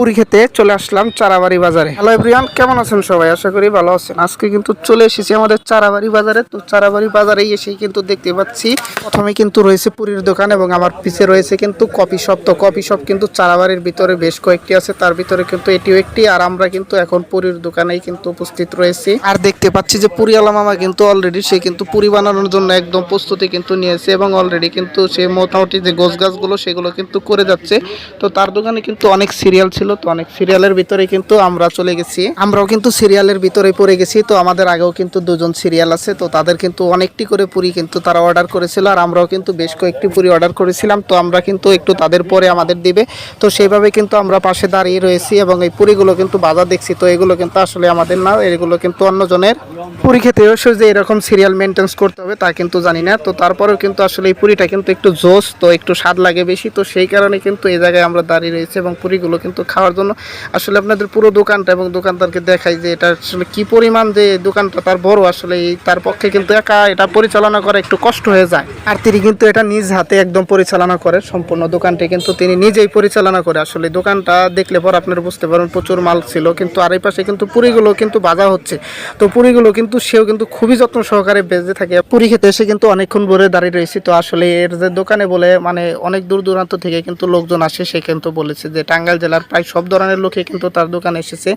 পুরি খেতে চলে আসলাম চারাবাড়ি বাজারে। হ্যালো এভরিওয়ান কেমন আছেন সবাই? আশা করি ভালো আছেন। আজকে কিন্তু চলে এসেছি আমাদের চারাবাড়ি বাজারে। তো চারাবাড়ি বাজারে এসেই কিন্তু দেখতে পাচ্ছি, প্রথমে কিন্তু রয়েছে পুরীর দোকান এবং আমার পিছে রয়েছে কিন্তু কফি শপ। তো কফি শপ কিন্তু চারাবাড়ির ভিতরে বেশ কয়েকটি আছে, তার ভিতরে কিন্তু এটিও একটি। আর আমরা কিন্তু এখন পুরীর দোকানেই কিন্তু উপস্থিত রয়েছি। আর দেখতে পাচ্ছি যে পুরিয়ালা মামা কিন্তু অলরেডি সে কিন্তু পুরি বানানোর জন্য একদম প্রস্তুতি কিন্তু নিয়েছে এবং অলরেডি কিন্তু সে মোটামুটি যে গোছ গাছগুলো সেগুলো কিন্তু করে যাচ্ছে। তো তার দোকানে কিন্তু অনেক সিরিয়াল ছিল তো অনেক সিরিয়ালের ভিতরে কিন্তু আমরা চলে গেছি। আমরাও কিন্তু সিরিয়ালের ভিতরে পড়ে গেছি, তো আমাদের আগেও কিন্তু দুজন সিরিয়াল আছে, তো তাদের কিন্তু অনেকটি করে পুরি কিন্তু তারা অর্ডার করেছিল, আর আমরাও কিন্তু বেশ কয়েকটি পুরি অর্ডার করেছিলাম, তো আমরা কিন্তু একটু তাদের পরে আমাদের দিবে। তো সেইভাবে কিন্তু আমরা পাশে দাঁড়িয়ে রয়েছি এবং এই পুরিগুলো কিন্তু বাজার দেখছি, তো এগুলো কিন্তু আসলে আমাদের না, এগুলো কিন্তু অন্যজনের পুরি খেতে অবশ্যই যে এরকম সিরিয়াল মেনটেন্স করতে হবে তা কিন্তু জানি না। তো তারপরেও কিন্তু আসলে এই পুরিটা কিন্তু একটু জোস, তো একটু স্বাদ লাগে বেশি। তো সেই কারণে কিন্তু এই জায়গায় আমরা দাঁড়িয়ে রয়েছি এবং পুরিগুলো কিন্তু খাওয়ার জন্য আসলে আপনাদের পুরো দোকানটা এবং দোকানদারকে দেখাই যে এটা আসলে কি পরিমাণ যে দোকানটা তার বড় আসলে এই তার পক্ষে কিন্তু একা এটা পরিচালনা করা একটু কষ্ট হয়ে যায়। আর তিনি কিন্তু এটা নিজ হাতে একদম পরিচালনা করে, সম্পূর্ণ দোকানটি কিন্তু তিনি নিজেই পরিচালনা করে। আসলে দোকানটা দেখলে পর আপনারা বুঝতে পারবেন প্রচুর মাল ছিল, কিন্তু আর এই পাশে কিন্তু পুরিগুলো কিন্তু বাজা হচ্ছে। তো পুরিগুলো কিন্তু সেও কিন্তু খুবই যত্ন সহকারে বেজে থাকে। পুরী খেতে এসে কিন্তু অনেকক্ষণ ভরে দাঁড়িয়ে রয়েছি। তো আসলে এর যে দোকানে বলে মানে অনেক দূর দূরান্ত থেকে কিন্তু লোকজন আসে, সে কিন্তু বলেছে যে টাঙ্গাইল জেলার প্রায় সব ধরনের লোকে কিন্তু তার দোকানে এসেছে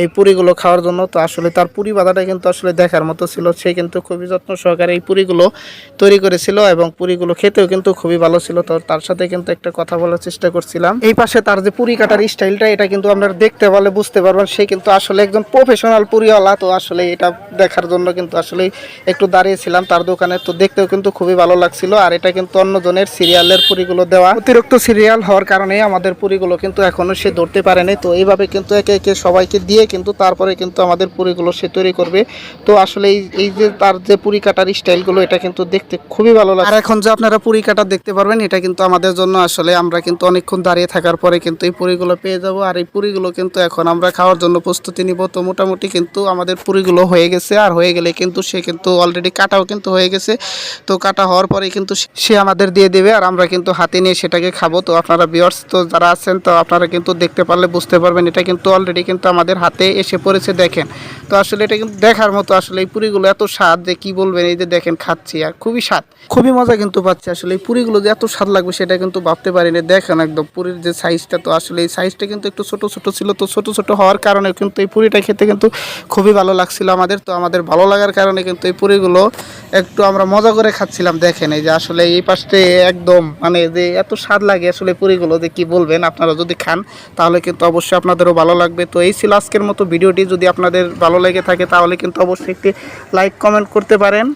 এই পুরিগুলো খাওয়ার জন্য। তো আসলে তার পুরি বাজাটা কিন্তু আসলে দেখার মতো ছিল। সে কিন্তু খুবই যত্ন সহকারে এই পুরিগুলো তৈরি করেছিল এবং পুরিগুলো খেতেও কিন্তু খুবই ভালো ছিল। তো তার সাথে কিন্তু একটা কথা বলার চেষ্টা করছিলাম। এই পাশে তার যে পুরি কাটার স্টাইলটা, এটা কিন্তু আপনারা দেখতে পারলে বুঝতে পারবেন। সে কিন্তু আসলে একজন প্রফেশনাল পুরিওয়ালা। তো আসলে এটা দেখার জন্য কিন্তু আসলে একটু দাঁড়িয়েছিলাম তার দোকানে। তো দেখতেও কিন্তু খুবই ভালো লাগছিল। আর এটা কিন্তু অন্যজনের সিরিয়ালের পুরিগুলো দেওয়া। অতিরিক্ত সিরিয়াল হওয়ার কারণে আমাদের পুরিগুলো কিন্তু এখনও সে ধরতে পারেনি। তো এইভাবে কিন্তু একে একে সবাইকে দিয়ে কিন্তু তারপরে কিন্তু আমাদের পুরিগুলো সে তৈরি করবে। তো আসলে এই এই যে তার যে পুরি কাটার স্টাইলগুলো এটা কিন্তু দেখতে খুবই ভালো লাগে আর এখন যে আপনারা পুরি কাটা দেখতে পারবেন, এটা কিন্তু আমাদের জন্য আসলে আমরা কিন্তু অনেকক্ষণ দাঁড়িয়ে থাকার পরে কিন্তু এই পুরিগুলো পেয়ে যাব। আর এই পুরিগুলো কিন্তু এখন আমরা খাওয়ার জন্য প্রস্তুতি নিব। তো মোটামুটি কিন্তু আমাদের পুরিগুলো হয়ে গেছে আর হয়ে গেলে কিন্তু সে কিন্তু অলরেডি কাটাও কিন্তু হয়ে গেছে। তো কাটা হওয়ার পরে কিন্তু সে আমাদের দিয়ে দেবে আর আমরা কিন্তু হাতে নিয়ে সেটাকে খাব। তো আপনারা বিয়ার্স তো যারা আছেন, তো আপনারা কিন্তু দেখতে পারলে বুঝতে পারবেন, এটা কিন্তু অলরেডি কিন্তু আমাদের হাতে এসে পড়েছে, দেখেন। তো আসলে এটা কিন্তু দেখার মতো আসলে এই পুরিগুলো এত স্বাদ যে কী বলবেন, এই যে দেখেন খাচ্ছি আর খুবই স্বাদ। খুবই মজা কিন্তু পাচ্ছি আসলে এই পুরিগুলো যে এত স্বাদ লাগবে সেটা কিন্তু ভাবতে পারিনি। দেখেন একদম পুরীর যে সাইজটা তো আসলে এই সাইজটা কিন্তু একটু ছোট ছোট ছিল, তো ছোট ছোট হওয়ার কারণে কিন্তু এই পুরিটা খেতে কিন্তু খুবই ভালো লাগছিল আমাদের। তো আমাদের ভালো লাগার কারণে কিন্তু এই পুরীগুলো একটু আমরা মজা করে খাচ্ছিলাম, দেখেন। এই যে আসলে এই পাশে একদম মানে যে এত স্বাদ লাগে আসলে পুরীগুলো, যে কি বলবেন, আপনারা যদি খান, তাহলে কিন্তু অবশ্যই আপনাদেরও ভালো লাগবে। তো এই ছিল আজকের মতো ভিডিওটি, যদি আপনাদের ভালো লেগে থাকে, তাহলে কিন্তু অবশ্যই একটি লাইক কমেন্ট করতে পারেন।